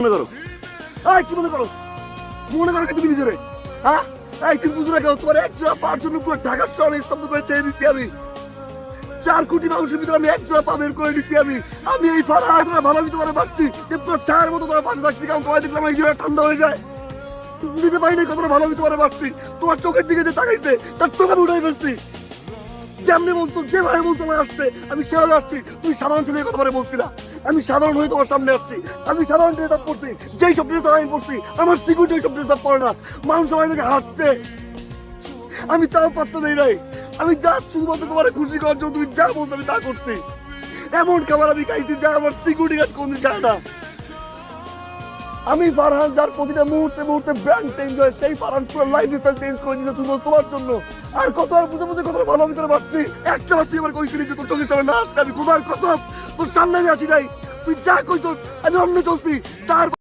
মনে করো। কি মনে করো? মনে করো তুমি নিজেরে। হ্যাঁ? তোমার পাওয়ার জন্য পুরো শহরে স্তব্ধ করে চেয়ে আমি। চার কোটি মানুষের ভিতরে আমি পা বের করে আমি। আমি এই তোমার ভালো আমি তোমার চায়ের মতো তোমার পাশে থাকছি কারণ তোমার দেখলাম এই জোড়া ঠান্ডা হয়ে যায়। দিতে পারি না কতটা ভালো আমি তোমার তোমার চোখের দিকে যে তাকাইছে, তার চোখ আমি উঠাই ফেলছি। যেমনি বলছো, যেভাবে বলছো আমার আসতে, আমি সেভাবে আসছি। তুমি সাধারণ ছেলে কথা বলে বলছি না আমি সাধারণ হয়ে তোমার সামনে আসছি। আমি সাধারণ ড্রেস আপ করছি। যেই সব ড্রেস আমি পড়ছি আমার সিকিউরিটি ওই সব ড্রেস আপ পরে না। মানুষ সবাই থেকে হাসছে। আমি তাও পাত্তা দেই নাই। আমি যা শুধুমাত্র তোমার খুশি করার জন্য তুমি যা বলছো আমি তা করছি। এমন খাবার আমি খাইছি যা আমার সিকিউরিটি গার্ড কোনদিন খায় না। আমি ফারহান, যার প্রতিটা মুহূর্তে মুহূর্তে ব্র্যান্ড চেঞ্জ হয়, সেই ফারহান পুরো লাইফ স্টাইল চেঞ্জ করে দিয়েছে শুধু তোমার জন্য। আর কত আর বুঝে বুঝে কত ভালো ভিতরে পাচ্ছি একটা বার তুই আমার কইছিলি যে তোর চোখের সামনে না আসতে আমি কোথার কসম? তোর সামনে আমি আসি নাই তুই যা কইছস আমি অন্য চলছি। তার